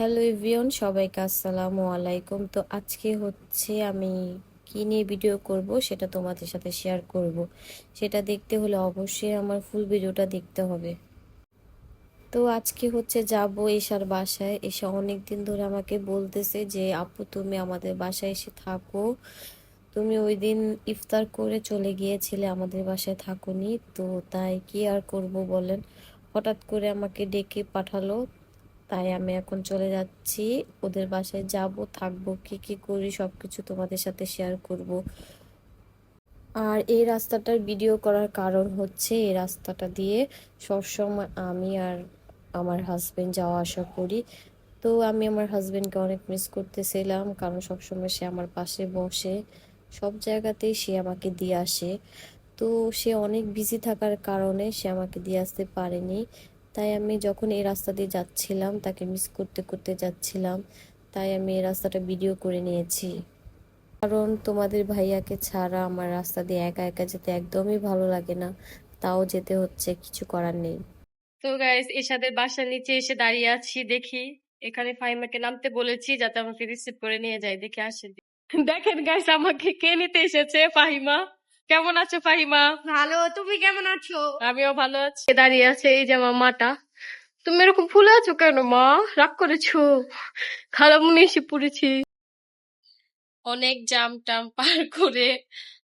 Hello everyone সবাইকে আসসালামু আলাইকুম। তো আজকে হচ্ছে আমি কি নিয়ে ভিডিও করব সেটা তোমাদের সাথে শেয়ার করব। সেটা দেখতে হলে অবশ্যই আমার ফুল ভিডিওটা দেখতে হবে। তো আজকে হচ্ছে যাব এশার বাসায়। এসে অনেক দিন ধরে আমাকে বলতেছে যে, আপু, তুমি আমাদের বাসায় এসে থাকো। তুমি ওই দিন ইফতার করে চলে গিয়েছিলে, আমাদের বাসায় থাকুনি। তো তাই কি আর করব বলেন? হঠাৎ করে আমাকে ডেকে পাঠালো। তাই আমি এখন চলে যাচ্ছি। ওদের বাসায় যাব, থাকব, কি কি করি, সবকিছু তোমাদের সাথে শেয়ার করব। আর এই রাস্তাটার ভিডিও করার কারণ হচ্ছে, এই রাস্তাটা দিয়ে সবসময় আমি আর আমার হাজবেন্ড যাওয়া আসা করি। তো আমি আমার হাজবেন্ডকে অনেক মিস করতেছিলাম, কারণ সবসময় সে আমার পাশে বসে, সব জায়গাতেই সে আমাকে দিয়ে আসে। তো সে অনেক বিজি থাকার কারণে সে আমাকে দিয়ে আসতে পারেনি। তাই আমি যখন এই রাস্তা দিয়ে যাচ্ছিলাম, তাকে মিস করতে করতে যাচ্ছিলাম, তাই আমি এই রাস্তাটা ভিডিও করে নিয়েছি। কারণ তোমাদের ভাইয়াকে ছাড়া আমার রাস্তা দিয়ে একা একা যেতে একদমই ভালো লাগে না। তাও যেতে হচ্ছে, কিছু করার নেই। তো গাইস এর এরশাদের বাসার নিচে এসে দাঁড়িয়ে আছি, দেখি। এখানে ফাইমাকে নামতে বলেছি, যাতে আমাকে রিসিভ করে নিয়ে যায়, দেখে আসে। দেখেন গাইস আমাকে কে নিতে এসেছে, ফাহিমা? কেমন আছো ফাহিমা? ভালো তুমি কেমন আছো? আমিও ভালো আছি। দাঁড়িয়ে আছে এই যে আমার মাটা। তুমি এরকম ফুলে আছো কেন মা? রাগ করেছ? খালামুনি এসে পড়েছি। অনেক জাম টাম পার করে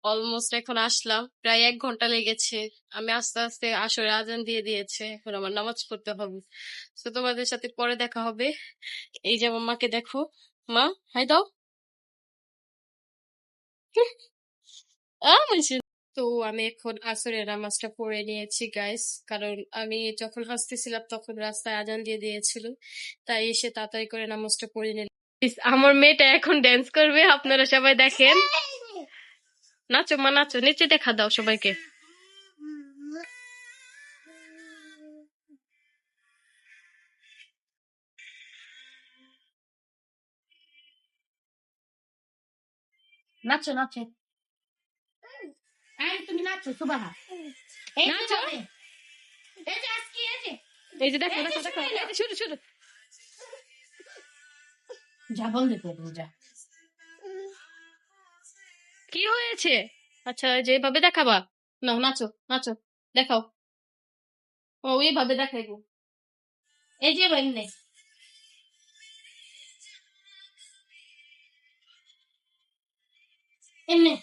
অলমোস্ট এখন আসলাম। প্রায় এক ঘণ্টা লেগেছে। আমি আস্তে আস্তে আসরে আজান দিয়ে দিয়েছে। এখন আমার নামাজ পড়তে হবে। তো তোমাদের সাথে পরে দেখা হবে। এই যে আমার মাকে দেখো। মা হাই দাও। তো আমি এখন আসরের নামাজটা পড়ে নিয়েছি গাইস কারণ আমি যখন আসতেছিলাম তখন রাস্তায় আজান দিয়ে দিয়েছিল। তাই এসে তাড়াতাড়ি করে নামাজটা পড়ে নিলাম। আমার মেয়েটা এখন ড্যান্স করবে আপনারা সবাই দেখেন। নাচো মা নাচো নিচে দেখা দাও সবাইকে। নাচো নাচো। তুমি সুবাহা এই নাচো। এই যে আজকে এই যে। এই যে দেখো দেখো দেখো। এই যে শুরু শুরু যা বল যা কি হয়েছে? আচ্ছা যেভাবে দেখাবা। না নাচো নাচো। দেখাও। ও এইভাবে দেখাইবো। এই যে বললে এমনি।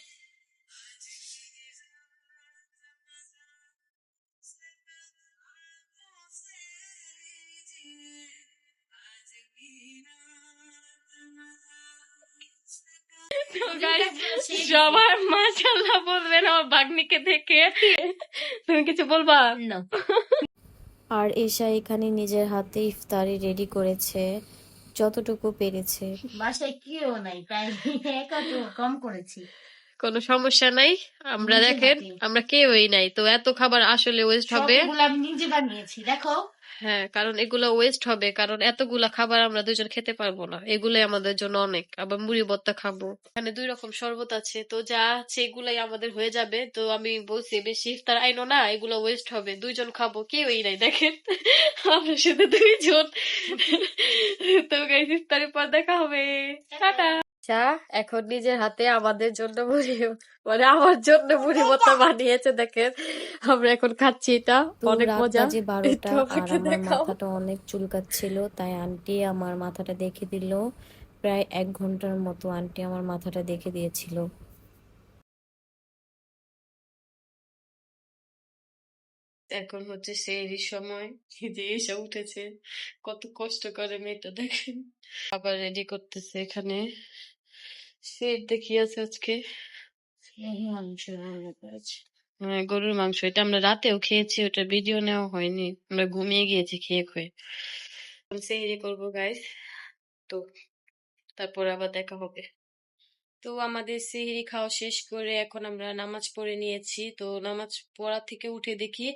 তো guys, সবার মাশাল্লাহ বলবেন আমার বাগনিকে দেখে। তুমি কিছু বলবা? না। আর এশা এখানে নিজের হাতে ইফতারি রেডি করেছে যতটুকু পেরেছে। বাসায় কেউ নাই তাই একা তো কম করেছি। কোনো সমস্যা নাই। আমরা দেখেন আমরা কেউই নাই। তো এত খাবার আসলে ওয়েস্ট হবে। আমি নিজে বানিয়েছি দেখো। হ্যাঁ কারণ এগুলো ওয়েস্ট হবে। কারণ এতগুলা খাবার আমরা দুজন খেতে পারব না। এগুলাই আমাদের জন্য অনেক। আবার মুড়ি ভর্তা খাব। এখানে দুই রকম শরবত আছে। তো যা আছে এগুলাই আমাদের হয়ে যাবে। তো আমি বলছি বেশি ইফতার আইনো না, এগুলো ওয়েস্ট হবে। দুইজন খাব। কেউই নাই, দেখেন। আমরা শুধু দুইজন। তো গাইস, ইফতারের পর দেখা হবে। টাটা। আচ্ছা এখন নিজের হাতে আমাদের জন্য মুড়ি মানে আমার জন্য মুড়ি ভর্তা বানিয়েছে দেখেন। আমরা এখন খাচ্ছি এটা। অনেক মজা। বাজে বারোটা আর আমার মাথাটা অনেক চুলকাচ্ছিল তাই আন্টি আমার মাথাটা দেখে দিল। প্রায় এক ঘণ্টার মতো আন্টি আমার মাথাটা দেখে দিয়েছিল। এখন হচ্ছে সেই সময় যে এসে উঠেছে। কত কষ্ট করে মেয়েটা দেখেন। আবার রেডি করতেছে এখানে। সে আছে আজকে। হ্যাঁ গরুর মাংস। এটা আমরা রাতেও খেয়েছি ওটা ভিডিও নেওয়া হয়নি। আমরা ঘুমিয়ে গিয়েছি খেয়ে খেয়ে। সেহরি করব গাইস তো তারপর আবার দেখা হবে। তো আমাদের সেহরি খাওয়া শেষ করে এখন আমরা নামাজ পড়ে নিয়েছি। তো নামাজ পড়া থেকে উঠে দেখি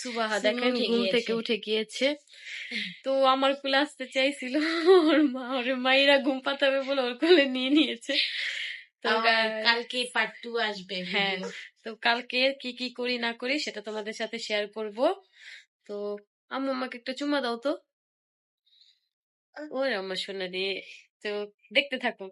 সুবাহা দেখেন ঘুম থেকে উঠে গিয়েছে। তো আমার কোলে আসতে চাইছিল ওর মা ওর মায়েরা ঘুম পাতাবে বলে ওর কোলে নিয়ে নিয়েছে। তো কালকে পার্ট টু আসবে হ্যাঁ তো কালকে কি কি করি না করি সেটা তোমাদের সাথে শেয়ার করব। তো আম্মু আমাকে একটা চুমা দাও তো। ওই আমার সোনালি। তো দেখতে থাকো।